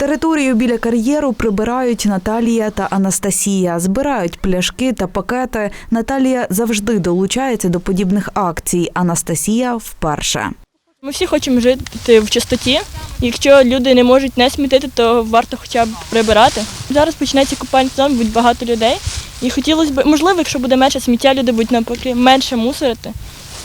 Територію біля кар'єру прибирають Наталія та Анастасія. Збирають пляшки та пакети. Наталія завжди долучається до подібних акцій. Анастасія вперше. Ми всі хочемо жити в чистоті. Якщо люди не можуть не смітити, то варто хоча б прибирати. Зараз починається купальний сезон, будуть багато людей. І хотілося б, можливо, якщо буде менше сміття, люди будуть навпаки менше мусорити.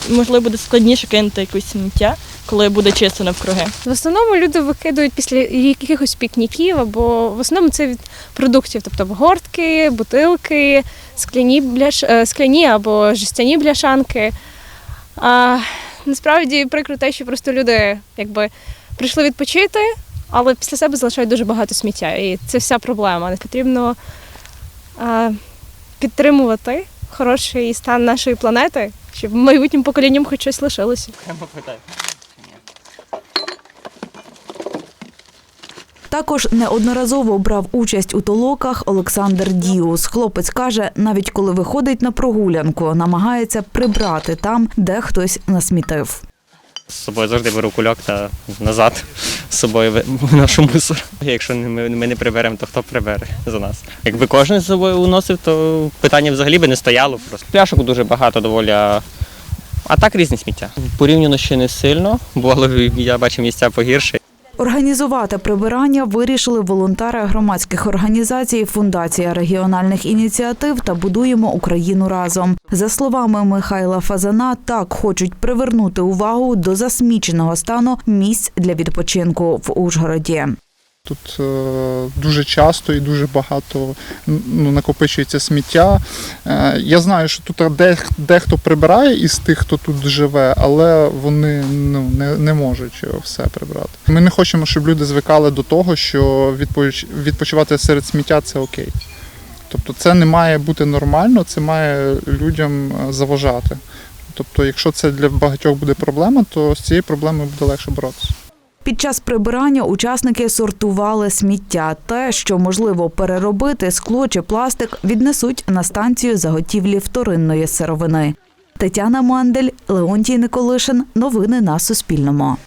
Можливо, буде складніше кинути якусь сміття, коли буде чисто навкруги. В основному люди викидують після якихось пікніків або в основному це від продуктів, тобто обгортки, бутилки, скляні, бляш... е, скляні або жестяні бляшанки. А, насправді прикро те, що просто люди якби прийшли відпочити, але після себе залишають дуже багато сміття. І це вся проблема. Не потрібно а, підтримувати хороший стан нашої планети, щоб майбутнім поколінням хоч щось лишилося. Також неодноразово брав участь у толоках Олександр Діус. Хлопець каже, навіть коли виходить на прогулянку, намагається прибрати там, де хтось насмітив. З собою завжди беру кульок та назад з собою виношу мусор. Якщо ми, не приберемо, то хто прибере за нас? Якби кожен з собою уносив, то питання взагалі би не стояло. Просто пляшок дуже багато доволі. А, так різні сміття. Порівняно ще не сильно, бувало я бачив місця погірше. Організувати прибирання вирішили волонтери громадських організацій Фундація регіональних ініціатив та Будуємо Україну разом. За словами Михайла Фазана, так хочуть привернути увагу до засміченого стану місць для відпочинку в Ужгороді. Тут е, дуже часто і дуже багато ну, накопичується сміття. Е, я знаю, що тут дех- дехто прибирає із тих, хто тут живе, але вони ну, не, не можуть все прибрати. Ми не хочемо, щоб люди звикали до того, що відпочивати серед сміття це окей. Тобто це не має бути нормально, це має людям е, заважати. Тобто, якщо це для багатьох буде проблема, то з цією проблемою буде легше боротися. Під час прибирання учасники сортували сміття. Те, що можливо переробити, скло чи пластик, віднесуть на станцію заготівлі вторинної сировини. Тетяна Мандель, Леонтій Николишин. Новини на Суспільному.